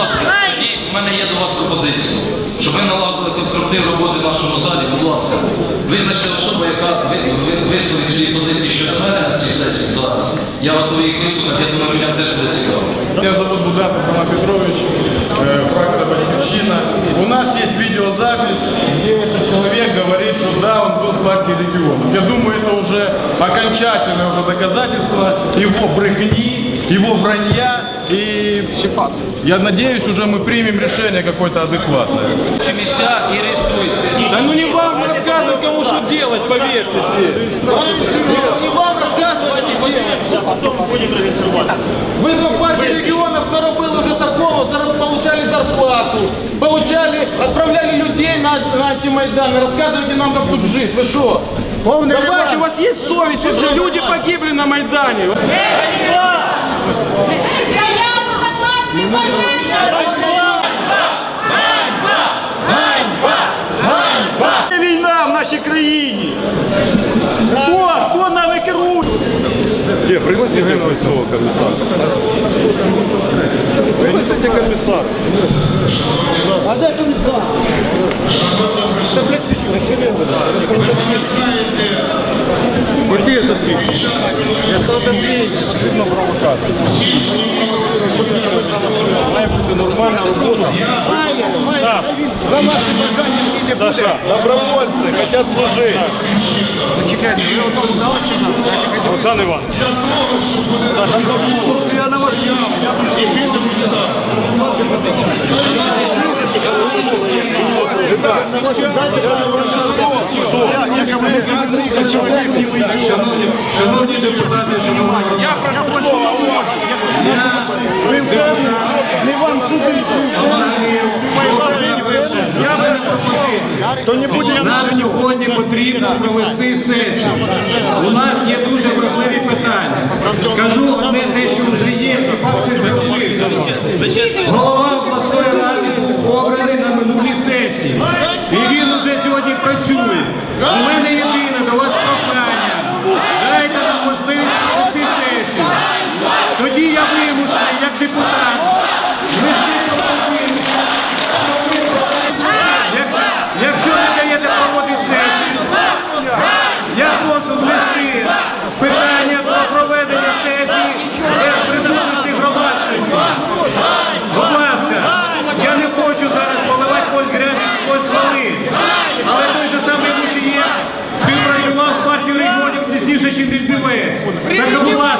ласка, тоді в мене є до вас пропозиція, щоб ви налагодили конструктив роботи в нашому залі, будь ласка, визначте особу, яка висловить свої позиції щодо мене на цій сесії зараз. Я вам готовий їх висловити, я думаю, людям теж буде цікаво. Я зовут Будаця Павла Петрович, е, фракція «Батьківщина». У нас є відеозапис, де этот человек говорит, что да, він був в партии регионов. Я думаю, це вже окончательне вже доказательство його брехні. его вранья и щепат. Я надеюсь, уже мы примем решение какое-то адекватное. Чи місця і реєструйте. Да ну не вам рассказывать, кому что делать, поверьте здесь. Не вам рассказывать, что делать. Вы в партии регионов наробили уже такого, зар- получали зарплату, получали, отправляли людей на, на антимайдан. Рассказывайте нам, как тут жить. Вы что? Давайте, у вас есть совесть, вот же люди погибли на Майдане. Заяву за класний Війна в нашій країні. Хто? Хто нами керує? Где, пригласите войскового комиссара. Пригласите комиссара. Куди этот принц? Я сказав, це принц. Потрібна провокація. Має бути нормальна робота. Саша, добровольці хочуть служити. Олександр Іванович. Я на вас Шановні, шановні депутати, шановні Не вам судити. То не буде нам сьогодні потрібно провести сесію. У нас є дуже важливі питання. Скажу одне те, що вже є. Голова обласної ради був обраний на минулій сесії. Дельбівець. Так що, будь ласка,